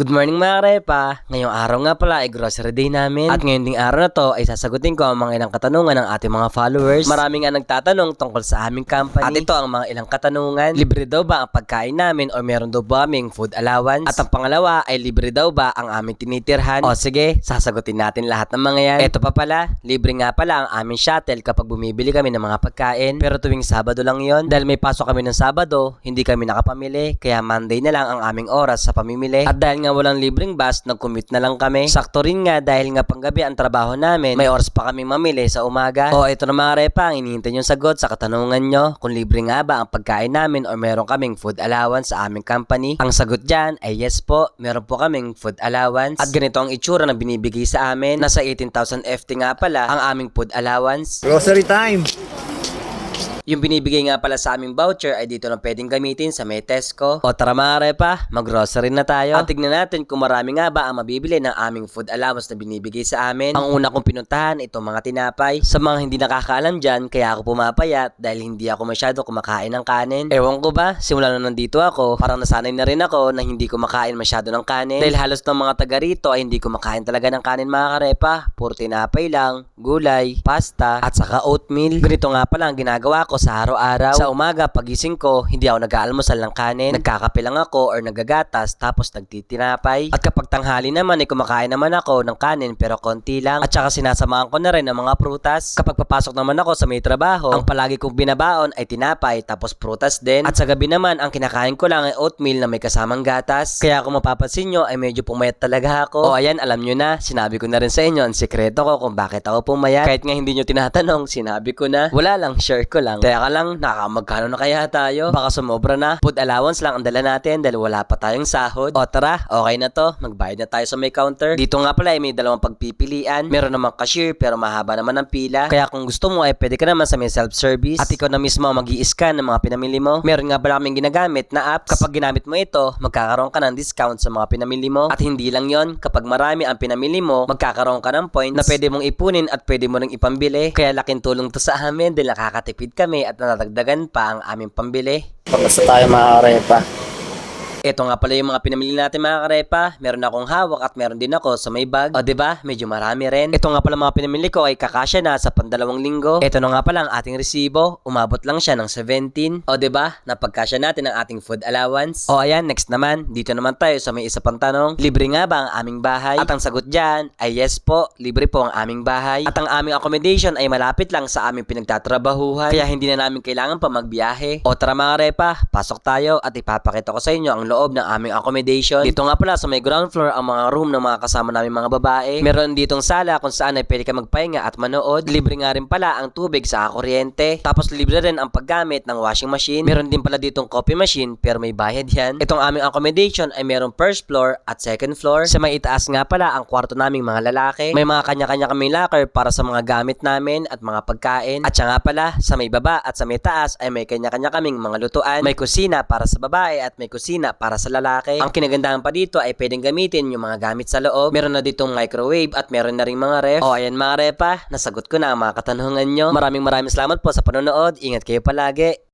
Good morning mga karepa! Ngayong araw nga pala ay grocery day namin at ngayon ding araw na to ay sasagutin ko ang mga ilang katanungan ng ating mga followers. Marami nga nagtatanong tungkol sa aming company at ito ang mga ilang katanungan. Libre daw ba ang pagkain namin o meron daw ba aming food allowance? At ang pangalawa ay libre daw ba ang aming tinitirhan? O sige, sasagutin natin lahat ng mga yan. Ito pa pala, libre nga pala ang aming shuttle kapag bumibili kami ng mga pagkain pero tuwing Sabado lang yon dahil may pasok kami ng Sabado, hindi kami nakapamili kaya Monday na lang ang aming oras sa pamimili. At dahil nga walang libreng bus, nag-commute na lang kami. Sakto rin nga dahil nga panggabi ang trabaho namin, may oras pa kami mamili sa umaga. O ito na mga repa, ang hinihintay yung sagot sa katanungan nyo kung libre nga ba ang pagkain namin o meron kaming food allowance sa aming company. Ang sagot dyan ay yes po, meron po kaming food allowance. At ganito ang itsura na binibigay sa amin. Nasa 18,000 FT nga pala ang aming food allowance. Grocery time! Yung binibigay nga pala sa aming voucher ay dito lang pwedeng gamitin sa may Tesco. O tara mga repa, mag-grocery na tayo. At tignan natin kung marami nga ba ang mabibili ng aming food allowance na binibigay sa amin. Ang una kong pinuntahan, itong mga tinapay. Sa mga hindi nakakaalam dyan, kaya ako pumapayat dahil hindi ako masyado kumakain ng kanin. Ewan ko ba, simula na nandito ako, parang nasanay na rin ako na hindi kumakain masyado ng kanin. Dahil halos ng mga taga rito ay hindi kumakain talaga ng kanin mga karepa. Puro tinapay lang, gulay, pasta, at saka oatmeal. Ganito nga pala ang ginagawa ko sa araw-araw. Sa umaga, pagising ko, hindi ako nag-aalmusal ng kanin. Nagkakape lang ako or nagagatas tapos nagtitinapay. At kapag tanghali naman, ay kumakain naman ako ng kanin pero konti lang. At saka sinasamahan ko na rin ng mga prutas. Kapag papasok naman ako sa may trabaho, ang palagi kong binabaon ay tinapay tapos prutas din. At sa gabi naman, ang kinakain ko lang ay oatmeal na may kasamang gatas. Kaya kung mapapansin nyo, ay medyo pumayat talaga ako. O ayan, alam nyo na, sinabi ko na rin sa inyo ang sikreto ko kung bakit ako pumayat. Kahit nga hindi nyo tinatanong, sinabi ko na. Wala lang, share ko lang. Teka lang, nakamagkano na kaya tayo? Baka sumobra na. Food allowance lang ang dala natin dahil wala pa tayong sahod. O tara, okay na to. Magbayad na tayo sa may counter. Dito nga pala ay may dalawang pagpipilian. Meron namang cashier pero mahaba naman ang pila. Kaya kung gusto mo ay pwede ka naman sa may self-service. At ikaw na mismo ang mag scan ng mga pinamili mo. Meron nga pala kaming ginagamit na apps. Kapag ginamit mo ito, magkakaroon ka ng discount sa mga pinamili mo. At hindi lang yon kapag marami ang pinamili mo, magkakaroon ka ng points na pwede mong ipunin at pwede mo ring ipambili. Kaya laking tulong to sa amin dahil nakakatipid kami at nadagdagan pa ang aming pambili. Pagkasta tayo mga karepa. Ito nga pala yung mga pinamili natin mga karepa. Meron akong hawak at meron din ako sa may bag. O ba diba? Medyo marami rin. Ito nga pala mga pinamili ko ay kakasya na sa pandalawang linggo. Ito na nga pala ang ating resibo. Umabot lang siya ng 17. O ba diba? Napagkasya natin ang ating food allowance. O ayan, next naman. Dito naman tayo sa may isa pang tanong. Libre nga ba ang aming bahay? At ang sagot dyan ay yes po. Libre po ang aming bahay. At ang aming accommodation ay malapit lang sa aming pinagtatrabahuhan. Kaya hindi na namin kailangan pa magbiyahe. O tara mga repa, pasok tayo at ipapakita ko sa inyo ang loob ng aming accommodation. Dito nga pala sa may ground floor ang mga room ng mga kasama namin mga babae. Meron ditong sala kung saan ay pwede ka magpahinga at manood. Libre nga rin pala ang tubig sa kuryente. Tapos libre rin ang paggamit ng washing machine. Meron din pala ditong coffee machine pero may bayad yan. Itong aming accommodation ay merong first floor at second floor. Sa may itaas nga pala ang kwarto naming mga lalaki. May mga kanya-kanya kaming locker para sa mga gamit namin at mga pagkain. At siya nga pala, sa may baba at sa may taas ay may kanya-kanya kaming mga lutuan. May kusina para sa babae at may kusina para sa lalaki. Ang kinagandahan pa dito ay pwedeng gamitin yung mga gamit sa loob. Meron na ditong microwave at meron na ring mga ref. O ayan mga repa, nasagot ko na ang mga katanungan nyo. Maraming maraming salamat po sa panonood. Ingat kayo palagi.